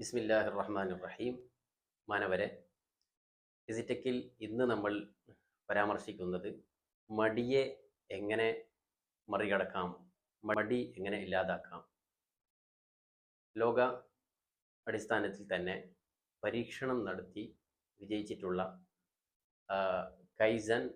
ബിസ്മില്ലാഹിർ റഹ്മാൻ റഹീം മാനവരെ ഫിസിറ്റക്കിൽ ഇന്ന് നമ്മൾ പരാമർശിക്കുന്നത് മടിയെ എങ്ങനെ മറികടക്കാം മടി എങ്ങനെ ഇല്ലാതാക്കാം. ലോക അടിസ്ഥാനത്തിൽ തന്നെ പരീക്ഷണം നടത്തി വിജയിച്ചിട്ടുള്ള കൈസൻ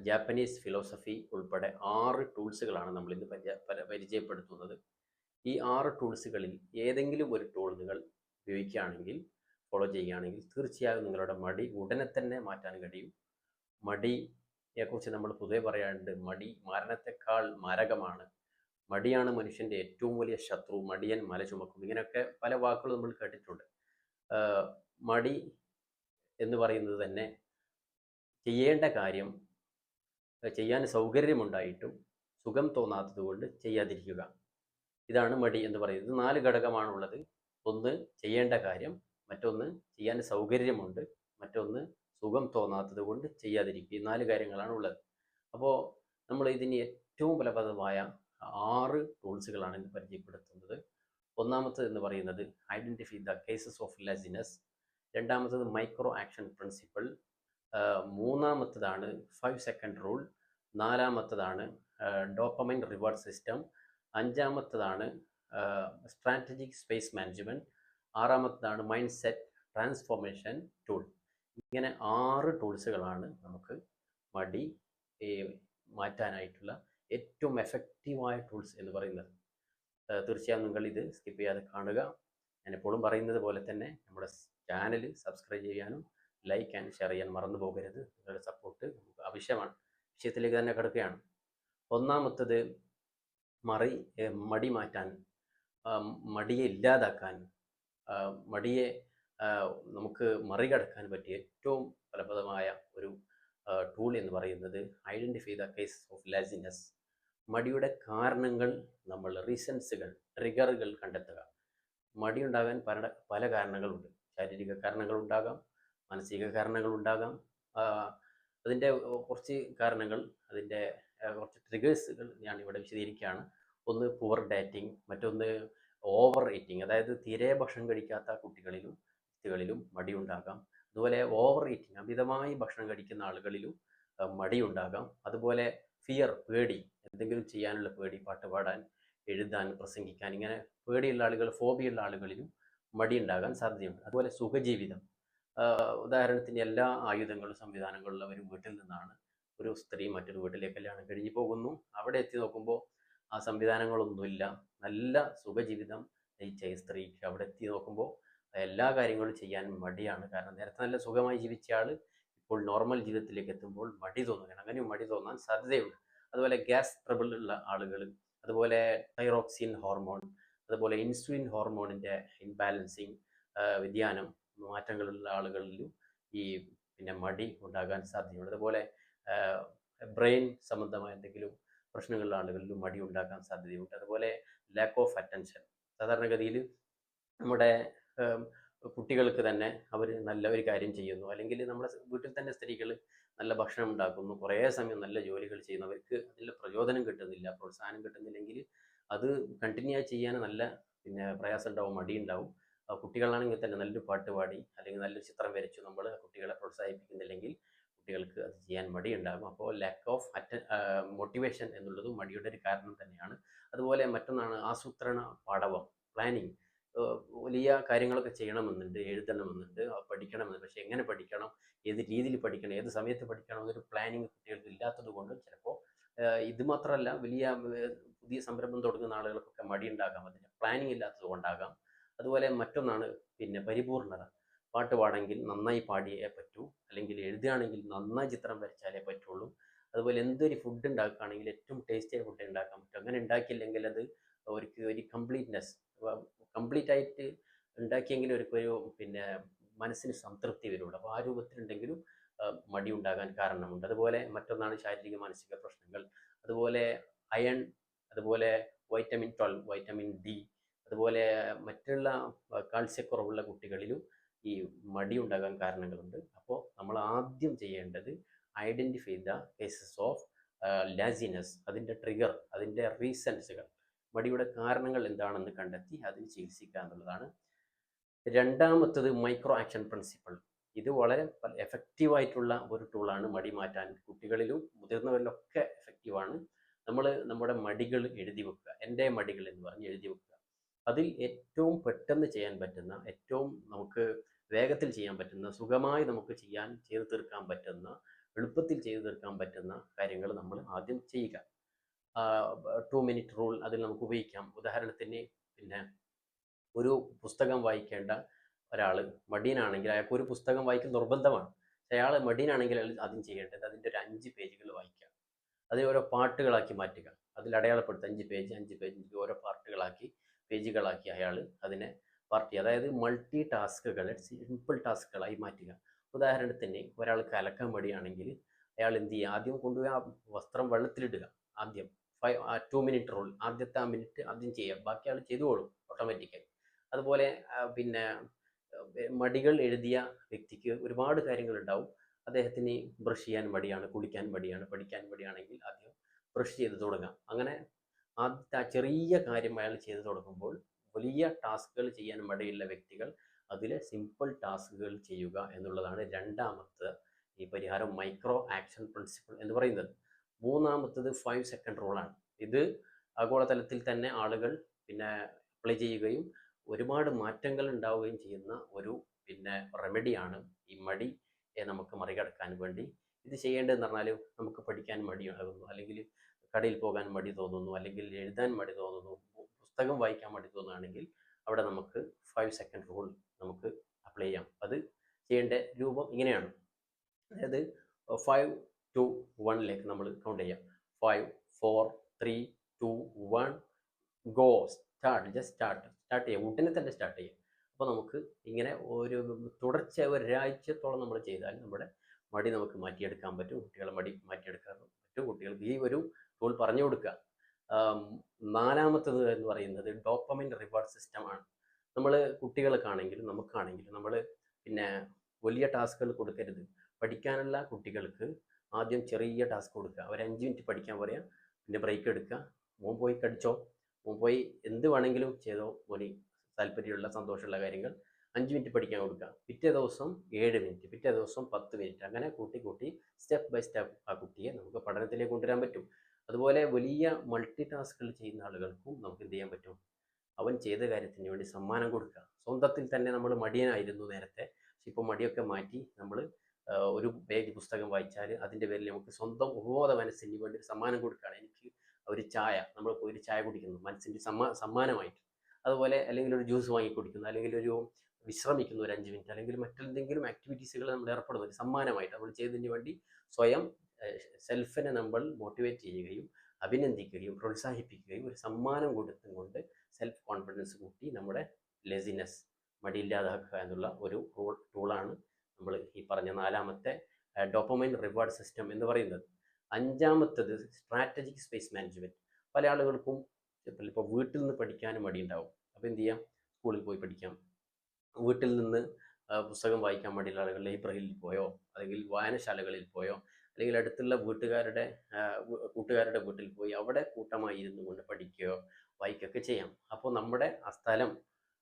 ജാപ്പനീസ് ഫിലോസഫി ഉൾപ്പെടെ ആറ് ടൂൾസുകളാണ് നമ്മൾ ഇന്ന് പരിചയ- പരിചയപ്പെടുത്തുന്നത്. ഈ ആറ് ടൂൾസുകളിൽ ഏതെങ്കിലും ഒരു ടൂൾ നിങ്ങൾ ഉപയോഗിക്കുകയാണെങ്കിൽ ഫോളോ ചെയ്യുകയാണെങ്കിൽ തീർച്ചയായും നിങ്ങളുടെ മടി ഉടനെ തന്നെ മാറ്റാൻ കഴിയും. മടിയെക്കുറിച്ച് നമ്മൾ പൊതുവെ പറയാറുണ്ട് മടി മരണത്തെക്കാൾ മാരകമാണ്. മടിയാണ് മനുഷ്യന്റെ ഏറ്റവും വലിയ ശത്രു മടിയൻ മല ചുമക്കും. ഇങ്ങനെയൊക്കെ പല വാക്കുകൾ നമ്മൾ കേട്ടിട്ടുണ്ട്. മടി എന്ന് പറയുന്നത് തന്നെ ചെയ്യേണ്ട കാര്യം ചെയ്യാൻ സൗകര്യമുണ്ടായിട്ടും സുഖം തോന്നാത്തത് കൊണ്ട് ചെയ്യാതിരിക്കുക. ഇതാണ് മടി എന്ന് പറയുന്നത്. നാല് ഘടകമാണുള്ളത്. ഒന്ന് ചെയ്യേണ്ട കാര്യം മറ്റൊന്ന് ചെയ്യാൻ സൗകര്യമുണ്ട് മറ്റൊന്ന് സുഖം തോന്നാത്തത് കൊണ്ട് ചെയ്യാതിരിക്കുക. ഈ നാല് കാര്യങ്ങളാണ് ഉള്ളത്. അപ്പോൾ നമ്മൾ ഇതിന് ഏറ്റവും ഫലപ്രദമായ ആറ് ടൂൾസുകളാണ് ഇന്ന് പരിചയപ്പെടുത്തുന്നത്. ഒന്നാമത്തത് എന്ന് പറയുന്നത് identify the cases of laziness രണ്ടാമത്തത് മൈക്രോ ആക്ഷൻ പ്രിൻസിപ്പിൾ മൂന്നാമത്തതാണ് ഫൈവ് സെക്കൻഡ് റൂൾ നാലാമത്തതാണ് ഡോപ്പമൈൻ റിവാർഡ് സിസ്റ്റം അഞ്ചാമത്തതാണ് സ്ട്രാറ്റജിക് സ്പേസ് മാനേജ്മെന്റ് ആറാമത്തതാണ് മൈൻഡ് സെറ്റ് ട്രാൻസ്ഫോർമേഷൻ ടൂൾ ഇങ്ങനെ ആറ് ടൂൾസുകളാണ് നമുക്ക് മടി മാറ്റാനായിട്ടുള്ള ഏറ്റവും എഫക്റ്റീവായ ടൂൾസ് എന്ന് പറയുന്നത്. തീർച്ചയായും നിങ്ങൾ ഇത് സ്കിപ്പ് ചെയ്യാതെ കാണുക. ഞാൻ എപ്പോഴും പറയുന്നത് പോലെ തന്നെ നമ്മുടെ ചാനൽ സബ്സ്ക്രൈബ് ചെയ്യാനും ലൈക്ക് ആൻഡ് ഷെയർ ചെയ്യാൻ മറന്നു പോകരുത്. നിങ്ങളുടെ സപ്പോർട്ട് നമുക്ക് ആവശ്യമാണ്. വിഷയത്തിലേക്ക് തന്നെ കിടക്കുകയാണ്. ഒന്നാമത്തത് മറി മടി മാറ്റാൻ മടിയെ ഇല്ലാതാക്കാൻ മടിയെ നമുക്ക് മറികടക്കാൻ പറ്റിയ ഏറ്റവും ഫലപ്രദമായ ഒരു ടൂൾ എന്ന് പറയുന്നത് identify the case of laziness മടിയുടെ കാരണങ്ങൾ നമ്മൾ റീസൺസുകൾ ട്രിഗറുകൾ കണ്ടെത്തുക. മടി ഉണ്ടാകാൻ പല പല കാരണങ്ങളുണ്ട്. ശാരീരിക കാരണങ്ങൾ ഉണ്ടാകാം മാനസിക ആ, അതിന്റെ കുറച്ച് കാരണങ്ങൾ അതിന്റെ കുറച്ച് ട്രിഗേഴ്സുകൾ ഞാൻ ഇവിടെ വിശദീകരിക്കുകയാണ്. ഒന്ന് പുവർ ഡയറ്റിംഗ് മറ്റൊന്ന് ഓവർ ഈറ്റിംഗ് അതായത് തീരെ ഭക്ഷണം കഴിക്കാത്ത കുട്ടികളിലും വ്യക്തികളിലും മടി ഉണ്ടാകാം. അതുപോലെ ഓവർ ഈറ്റിംഗ് അമിതമായി ഭക്ഷണം കഴിക്കുന്ന ആളുകളിലും മടിയുണ്ടാകാം അതുപോലെ ഫിയർ പേടി എന്തെങ്കിലും ചെയ്യാനുള്ള പേടി പാട്ട് പാടാൻ എഴുതാൻ പ്രസംഗിക്കാൻ ഇങ്ങനെ പേടിയുള്ള ആളുകൾ ഫോബിയുള്ള ആളുകളിലും മടി ഉണ്ടാകാൻ സാധ്യതയുണ്ട്. അതുപോലെ സുഖജീവിതം ഉദാഹരണത്തിന് എല്ലാ ആയുധങ്ങളും സംവിധാനങ്ങളുള്ളവരും വീട്ടിൽ നിന്നാണ് ഒരു സ്ത്രീ മറ്റൊരു വീട്ടിലേക്ക് കല്യാണം കഴിഞ്ഞു പോകുന്നു. അവിടെ എത്തി നോക്കുമ്പോൾ ആ സംവിധാനങ്ങളൊന്നുമില്ല നല്ല സുഖജീവിതം നയിച്ച ഈ സ്ത്രീക്ക് അവിടെ എത്തി നോക്കുമ്പോൾ എല്ലാ കാര്യങ്ങളും ചെയ്യാൻ മടിയാണ്. കാരണം നേരത്തെ നല്ല സുഖമായി ജീവിച്ച ആൾ ഇപ്പോൾ നോർമൽ ജീവിതത്തിലേക്ക് എത്തുമ്പോൾ മടി തോന്നുകയാണ്. അങ്ങനെ മടി തോന്നാൻ സാധ്യതയുണ്ട്. അതുപോലെ ഗ്യാസ് ട്രബിൾ ഉള്ള ആളുകൾ അതുപോലെ തൈറോക്സിൻ ഹോർമോൺ അതുപോലെ ഇൻസുലിൻ ഹോർമോണിന്റെ ഇൻബാലൻസിങ് വ്യതിയാനം മാറ്റങ്ങളുള്ള ആളുകളിലും ഈ പിന്നെ മടി ഉണ്ടാകാൻ സാധ്യതയുണ്ട്. അതുപോലെ ബ്രെയിൻ സംബന്ധമായ എന്തെങ്കിലും പ്രശ്നങ്ങളുള്ള ആളുകളിൽ മടി ഉണ്ടാക്കാൻ സാധ്യതയുണ്ട്. അതുപോലെ ലാക്ക് ഓഫ് അറ്റൻഷൻ സാധാരണഗതിയിൽ നമ്മുടെ കുട്ടികൾക്ക് തന്നെ അവർ നല്ല ഒരു കാര്യം ചെയ്യുന്നു. അല്ലെങ്കിൽ നമ്മുടെ വീട്ടിൽ തന്നെ സ്ത്രീകൾ നല്ല ഭക്ഷണം ഉണ്ടാക്കുന്നു. കുറേ സമയം നല്ല ജോലികൾ ചെയ്യുന്നവർക്ക് അതിൽ പ്രചോദനം കിട്ടുന്നില്ല പ്രോത്സാഹനം കിട്ടുന്നില്ലെങ്കിൽ അത് കണ്ടിന്യൂ ചെയ്യാൻ നല്ല പിന്നെ പ്രയാസം ഉണ്ടാവും മടി ഉണ്ടാവും. ആ കുട്ടികളാണെങ്കിൽ തന്നെ നല്ലൊരു പാട്ട് പാടി അല്ലെങ്കിൽ നല്ലൊരു ചിത്രം വരച്ചു നമ്മൾ കുട്ടികളെ പ്രോത്സാഹിപ്പിക്കുന്നില്ലെങ്കിൽ കുട്ടികൾക്ക് അത് ചെയ്യാൻ മടിയുണ്ടാകും. അപ്പോൾ ലാക്ക് ഓഫ് അറ്റ മോട്ടിവേഷൻ എന്നുള്ളതും മടിയുടെ ഒരു കാരണം തന്നെയാണ്. അതുപോലെ മറ്റൊന്നാണ് ആസൂത്രണ പാടവം പ്ലാനിങ് വലിയ കാര്യങ്ങളൊക്കെ ചെയ്യണമെന്നുണ്ട് എഴുതണമെന്നുണ്ട് പഠിക്കണമെന്നുണ്ട്. പക്ഷെ എങ്ങനെ പഠിക്കണം ഏത് രീതിയിൽ പഠിക്കണം ഏത് സമയത്ത് പഠിക്കണം എന്നൊരു പ്ലാനിങ് കുട്ടികൾക്ക് ഇല്ലാത്തത് കൊണ്ട് ചിലപ്പോൾ ഇത് മാത്രമല്ല വലിയ പുതിയ സംരംഭം തുടങ്ങുന്ന ആളുകൾക്കൊക്കെ മടിയുണ്ടാകാം. അതിന് പ്ലാനിങ് ഇല്ലാത്തത് കൊണ്ടാകാം. അതുപോലെ മറ്റൊന്നാണ് പിന്നെ പരിപൂർണത. പാട്ട് പാടെങ്കിൽ നന്നായി പാടിയേ പറ്റൂ. അല്ലെങ്കിൽ എഴുതുകയാണെങ്കിൽ നന്നായി ചിത്രം വരച്ചാലേ പറ്റുള്ളൂ. അതുപോലെ എന്തൊരു ഫുഡ് ഉണ്ടാക്കുകയാണെങ്കിൽ ഏറ്റവും ടേസ്റ്റിയായ ഫുഡ് ഉണ്ടാക്കാൻ പറ്റും. അങ്ങനെ ഉണ്ടാക്കിയില്ലെങ്കിൽ അത് അവർക്ക് ഒരു കംപ്ലീറ്റ്നെസ് കംപ്ലീറ്റ് ആയിട്ട് ഉണ്ടാക്കിയെങ്കിലും ഒരു പിന്നെ മനസ്സിന് സംതൃപ്തി വരുള്ളൂ. അപ്പോൾ ആ രൂപത്തിലുണ്ടെങ്കിലും മടി ഉണ്ടാകാൻ കാരണമുണ്ട്. അതുപോലെ മറ്റൊന്നാണ് ശാരീരിക മാനസിക പ്രശ്നങ്ങൾ. അതുപോലെ അയൺ അതുപോലെ വൈറ്റമിൻ ട്വൽവ് വൈറ്റമിൻ ഡി അതുപോലെ മറ്റുള്ള കാൽസ്യക്കുറവുള്ള കുട്ടികളിലും ഈ മടി ഉണ്ടാകാൻ കാരണങ്ങളുണ്ട്. അപ്പോൾ നമ്മൾ ആദ്യം ചെയ്യേണ്ടത് identify the cases of laziness അതിന്റെ ട്രിഗർ അതിന്റെ റീസൺസുകൾ മടിയുടെ കാരണങ്ങൾ എന്താണെന്ന് കണ്ടെത്തി അതിന് ചികിത്സിക്കുക എന്നുള്ളതാണ്. രണ്ടാമത്തത് മൈക്രോ ആക്ഷൻ പ്രിൻസിപ്പിൾ ഇത് വളരെ എഫക്റ്റീവായിട്ടുള്ള ഒരു ടൂളാണ് മടി മാറ്റാൻ കുട്ടികളിലും മുതിർന്നവരിലൊക്കെ എഫക്റ്റീവാണ് നമ്മൾ നമ്മുടെ മടികൾ എഴുതി വെക്കുക. എന്റെ മടികൾ എന്ന് പറഞ്ഞ് എഴുതി വെക്കുക. അതിൽ ഏറ്റവും പെട്ടെന്ന് ചെയ്യാൻ പറ്റുന്ന ഏറ്റവും നമുക്ക് വേഗത്തിൽ ചെയ്യാൻ പറ്റുന്ന സുഖമായി നമുക്ക് ചെയ്യാൻ ചെയ്തു തീർക്കാൻ പറ്റുന്ന എളുപ്പത്തിൽ ചെയ്തു തീർക്കാൻ പറ്റുന്ന കാര്യങ്ങൾ നമ്മൾ ആദ്യം ചെയ്യുക. ടു മിനിറ്റ് റൂൾ അതിൽ നമുക്ക് ഉപയോഗിക്കാം. ഉദാഹരണത്തിന് പിന്നെ ഒരു പുസ്തകം വായിക്കേണ്ട ഒരാൾ മടിയനാണെങ്കിൽ അയാൾക്ക് ഒരു പുസ്തകം വായിക്കൽ നിർബന്ധമാണ്. അയാൾ മടിയനാണെങ്കിൽ അയാൾ ആദ്യം ചെയ്യേണ്ടത് അതിന്റെ ഒരു അഞ്ച് പേജുകൾ വായിക്കുക. അതിനെ ഓരോ പാട്ടുകളാക്കി മാറ്റുക. അതിൽ അടയാളപ്പെടുത്തുക. അഞ്ച് പേജ് അഞ്ച് പേജ് ഓരോ പാർട്ടുകളാക്കി പേജുകളാക്കി അയാൾ അതിനെ പാർട്ടി അതായത് മൾട്ടി ടാസ്കുകളെ സിമ്പിൾ ടാസ്കുകളായി മാറ്റുക. ഉദാഹരണത്തിന് ഒരാൾക്ക് അലക്കാൻ മടിയാണെങ്കിൽ അയാൾ എന്ത് ചെയ്യുക? ആദ്യം കൊണ്ടുപോയി ആ വസ്ത്രം വെള്ളത്തിലിടുക. ആദ്യം ഫൈവ് ടു മിനിറ്റ് റൂൾ ആദ്യത്തെ ആ മിനിറ്റ് ആദ്യം ചെയ്യുക. ബാക്കി ആൾ ചെയ്തുകൊള്ളും ഓട്ടോമാറ്റിക്കായി അതുപോലെ പിന്നെ മടികൾ എഴുതിയ വ്യക്തിക്ക് ഒരുപാട് കാര്യങ്ങൾ ഉണ്ടാവും. അദ്ദേഹത്തിന് ബ്രഷ് ചെയ്യാൻ മടിയാണ് കുളിക്കാൻ മടിയാണ് പഠിക്കാൻ മടിയാണെങ്കിൽ ആദ്യം ബ്രഷ് ചെയ്ത് തുടങ്ങാം. അങ്ങനെ ആദ്യത്തെ ആ ചെറിയ കാര്യം അയാൾ ചെയ്തു തുടങ്ങുമ്പോൾ വലിയ ടാസ്കുകൾ ചെയ്യാൻ മടിയുള്ള വ്യക്തികൾ അതിലെ സിമ്പിൾ ടാസ്കുകൾ ചെയ്യുക എന്നുള്ളതാണ് രണ്ടാമത്തെ ഈ പരിഹാരം മൈക്രോ ആക്ഷൻ പ്രിൻസിപ്പിൾ എന്ന് പറയുന്നത്. മൂന്നാമത്തത് ഫൈവ് സെക്കൻഡ് റൂളാണ് ഇത് ആഗോളതലത്തിൽ തന്നെ ആളുകൾ പിന്നെ അപ്ലൈ ചെയ്യുകയും ഒരുപാട് മാറ്റങ്ങൾ ഉണ്ടാവുകയും ചെയ്യുന്ന ഒരു പിന്നെ റെമഡിയാണ് ഈ മടിയെ നമുക്ക് മറികടക്കാൻ വേണ്ടി. ഇത് ചെയ്യേണ്ടതെന്ന് പറഞ്ഞാൽ നമുക്ക് പഠിക്കാൻ മടിയാകുന്നു അല്ലെങ്കിൽ കടയിൽ പോകാൻ മടി തോന്നുന്നു അല്ലെങ്കിൽ എഴുതാൻ മടി തോന്നുന്നു പുസ്തകം വായിക്കാൻ മടി തോന്നുകയാണെങ്കിൽ അവിടെ നമുക്ക് ഫൈവ് സെക്കൻഡ് റൂൾ നമുക്ക് അപ്ലൈ ചെയ്യാം. അത് ചെയ്യേണ്ട രൂപം ഇങ്ങനെയാണ്. അതായത് ഫൈവ് ടു വണ്ണിലേക്ക് നമ്മൾ കൗണ്ട് ചെയ്യാം. Five four three two one go start just start start ചെയ്യാം. ഉടനെ തന്നെ സ്റ്റാർട്ട് ചെയ്യാം. അപ്പോൾ നമുക്ക് ഇങ്ങനെ ഒരു തുടർച്ച ഒരാഴ്ചത്തോളം നമ്മൾ ചെയ്താൽ നമ്മുടെ മടി നമുക്ക് മാറ്റിയെടുക്കാൻ പറ്റും കുട്ടികളെ മടി മാറ്റിയെടുക്കാൻ പറ്റും കുട്ടികൾക്ക് ഈ ഒരു ടൂൾ പറഞ്ഞു കൊടുക്കുക. നാലാമത്തത് എന്ന് പറയുന്നത് ഡോപ്പമിൻ റിവാർഡ് സിസ്റ്റമാണ് നമ്മൾ കുട്ടികൾക്കാണെങ്കിലും നമുക്കാണെങ്കിലും നമ്മൾ പിന്നെ വലിയ ടാസ്കുകൾ കൊടുക്കരുത്. പഠിക്കാനുള്ള കുട്ടികൾക്ക് ആദ്യം ചെറിയ ടാസ്ക് കൊടുക്കുക. അവർ അഞ്ച് മിനിറ്റ് പഠിക്കാൻ പറയാം. പിന്നെ ബ്രേക്ക് എടുക്കുക. മോൻ പോയി കടിച്ചോ? മോൻ പോയി എന്ത് വേണമെങ്കിലും ചെയ്തോ? മോനി താല്പര്യമുള്ള സന്തോഷമുള്ള കാര്യങ്ങൾ അഞ്ച് മിനിറ്റ് പഠിക്കാൻ കൊടുക്കുക. പിറ്റേ ദിവസം ഏഴ് മിനിറ്റ് പിറ്റേ ദിവസം പത്ത് മിനിറ്റ് അങ്ങനെ കൂട്ടി കൂട്ടി സ്റ്റെപ്പ് ബൈ സ്റ്റെപ്പ് ആ കുട്ടിയെ നമുക്ക് പഠനത്തിലേക്ക് കൊണ്ടുവരാൻ പറ്റും. അതുപോലെ വലിയ മൾട്ടി ടാസ്കുകൾ ചെയ്യുന്ന ആളുകൾക്കും നമുക്ക് എന്ത് ചെയ്യാൻ പറ്റും? അവൻ ചെയ്ത കാര്യത്തിന് വേണ്ടി സമ്മാനം കൊടുക്കുക. സ്വന്തത്തിൽ തന്നെ നമ്മൾ മടിയനായിരുന്നു നേരത്തെ. പക്ഷെ ഇപ്പോൾ മടിയൊക്കെ മാറ്റി നമ്മൾ ഒരു പേജ് പുസ്തകം വായിച്ചാൽ അതിന്റെ പേരിൽ നമുക്ക് സ്വന്തം ഉപബോധ മനസ്സിന് വേണ്ടി സമ്മാനം കൊടുക്കുകയാണ്. എനിക്ക് ഒരു ചായ നമ്മൾ പോയി ഒരു ചായ കുടിക്കുന്നു. മനസ്സിന്റെ സമ്മാ സമ്മാനമായിട്ട്. അതുപോലെ അല്ലെങ്കിൽ ഒരു ജ്യൂസ് വാങ്ങി കുടിക്കുന്നു. അല്ലെങ്കിൽ ഒരു വിശ്രമിക്കുന്നു ഒരു അഞ്ച് മിനിറ്റ്. അല്ലെങ്കിൽ മറ്റെന്തെങ്കിലും ആക്ടിവിറ്റീസുകൾ നമ്മൾ ഏർപ്പെടുന്നു ഒരു സമ്മാനമായിട്ട് നമ്മൾ ചെയ്തതിന് വേണ്ടി സ്വയം സെൽഫിനെ നമ്മൾ മോട്ടിവേറ്റ് ചെയ്യുകയും അഭിനന്ദിക്കുകയും പ്രോത്സാഹിപ്പിക്കുകയും ഒരു സമ്മാനം കൊടുത്തും കൊണ്ട് സെൽഫ് കോൺഫിഡൻസ് കൂട്ടി നമ്മുടെ ലെസിനെസ് മടിയില്ലാതാക്കുക എന്നുള്ള ഒരു ടൂൾ ടൂളാണ് നമ്മൾ ഈ പറഞ്ഞ നാലാമത്തെ ഡോപ്പമൈൻ റിവാർഡ് സിസ്റ്റം എന്ന് പറയുന്നത്. അഞ്ചാമത്തത് സ്ട്രാറ്റജിക് സ്പേസ് മാനേജ്മെന്റ് പല ആളുകൾക്കും ഇപ്പോൾ വീട്ടിൽ നിന്ന് പഠിക്കാനും മടിയുണ്ടാവും. അപ്പോൾ എന്ത് ചെയ്യാം? സ്കൂളിൽ പോയി പഠിക്കാം. വീട്ടിൽ നിന്ന് പുസ്തകം വായിക്കാൻ മടിയുള്ള ആളുകൾ ലൈബ്രറിയിൽ പോയോ? അല്ലെങ്കിൽ വായനശാലകളിൽ പോയോ? അല്ലെങ്കിൽ അടുത്തുള്ള വീട്ടുകാരുടെ കൂട്ടുകാരുടെ വീട്ടിൽ പോയി അവിടെ കൂട്ടമായി ഇരുന്നു കൊണ്ട് പഠിക്കുകയോ വായിക്കുകയൊക്കെ ചെയ്യാം. അപ്പോൾ നമ്മുടെ ആ സ്ഥലം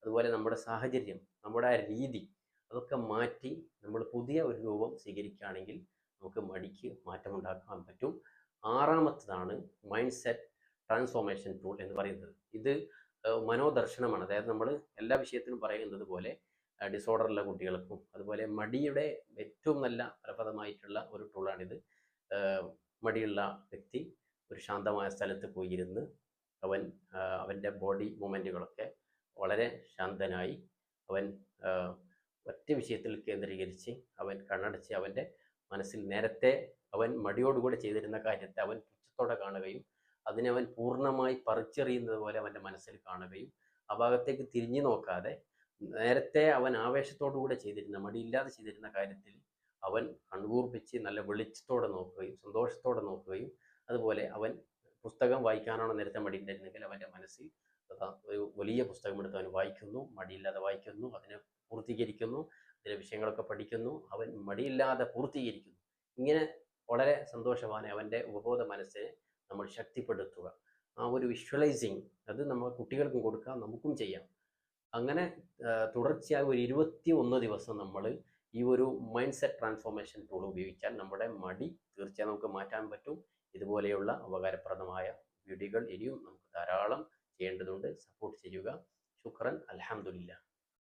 അതുപോലെ നമ്മുടെ സാഹചര്യം നമ്മുടെ ആ രീതി അതൊക്കെ മാറ്റി നമ്മൾ പുതിയ ഒരു രൂപം സ്വീകരിക്കുകയാണെങ്കിൽ നമുക്ക് മടിക്ക് മാറ്റമുണ്ടാക്കാൻ പറ്റും. ആറാമത്തതാണ് മൈൻഡ് സെറ്റ് ട്രാൻസ്ഫോർമേഷൻ ടൂൾ എന്ന് പറയുന്നത്. ഇത് മനോദർശനമാണ്. അതായത് നമ്മൾ എല്ലാ വിഷയത്തിനും പറയുന്നത് പോലെ ഡിസോർഡറുള്ള കുട്ടികൾക്കും അതുപോലെ മടിയുടെ ഏറ്റവും നല്ല ഫലപ്രദമായിട്ടുള്ള ഒരു ടൂളാണിത് മടിയുള്ള വ്യക്തി ഒരു ശാന്തമായ സ്ഥലത്ത് പോയിരുന്ന് അവൻ അവന്റെ ബോഡി മൂവ്മെന്റുകളൊക്കെ വളരെ ശാന്തനായി അവൻ ഒറ്റ വിഷയത്തിൽ കേന്ദ്രീകരിച്ച് അവൻ കണ്ണടച്ച് അവന്റെ മനസ്സിൽ നേരത്തെ അവൻ മടിയോടുകൂടെ ചെയ്തിരുന്ന കാര്യത്തെ അവൻ പുച്ഛത്തോടെ കാണുകയും അതിനെ അവൻ പൂർണമായി പറിച്ചെറിയുന്നത് പോലെ അവന്റെ മനസ്സിൽ കാണുകയും ആ ഭാഗത്തേക്ക് തിരിഞ്ഞു നോക്കാതെ നേരത്തെ അവൻ ആവേശത്തോടുകൂടെ ചെയ്തിരുന്ന മടിയില്ലാതെ ചെയ്തിരുന്ന കാര്യത്തിൽ അവൻ കൺകൂർപ്പിച്ച് നല്ല വെളിച്ചത്തോടെ നോക്കുകയും സന്തോഷത്തോടെ നോക്കുകയും അതുപോലെ അവൻ പുസ്തകം വായിക്കാനാണോ നേരത്തെ മടിയുണ്ടായിരുന്നെങ്കിൽ അവന്റെ മനസ്സിൽ ഒരു വലിയ പുസ്തകം എടുത്ത് അവൻ വായിക്കുന്നു മടിയില്ലാതെ വായിക്കുന്നു അതിനെ പൂർത്തീകരിക്കുന്നു അതിലെ വിഷയങ്ങളൊക്കെ പഠിക്കുന്നു അവൻ മടിയില്ലാതെ പൂർത്തീകരിക്കുന്നു. ഇങ്ങനെ വളരെ സന്തോഷവാനെ അവന്റെ ഉപബോധ മനസ്സിനെ നമ്മൾ ശക്തിപ്പെടുത്തുക. ആ ഒരു വിഷ്വലൈസിങ് അത് നമ്മൾ കുട്ടികൾക്കും കൊടുക്കാം നമുക്കും ചെയ്യാം. അങ്ങനെ തുടർച്ചയായി ഒരു ഇരുപത്തി ഒന്ന് ദിവസം നമ്മൾ ഈ ഒരു മൈൻഡ് സെറ്റ് ട്രാൻസ്ഫോർമേഷൻ ടൂൾ ഉപയോഗിച്ചാൽ നമ്മുടെ മടി തീർച്ചയായും നമുക്ക് മാറ്റാൻ പറ്റും. ഇതുപോലെയുള്ള ഉപകാരപ്രദമായ വീഡിയോകൾ ഇനിയും നമുക്ക് ധാരാളം ചെയ്യേണ്ടതുണ്ട്. സപ്പോർട്ട് ചെയ്യുക. ശുക്രൻ അൽഹംദുലില്ലാ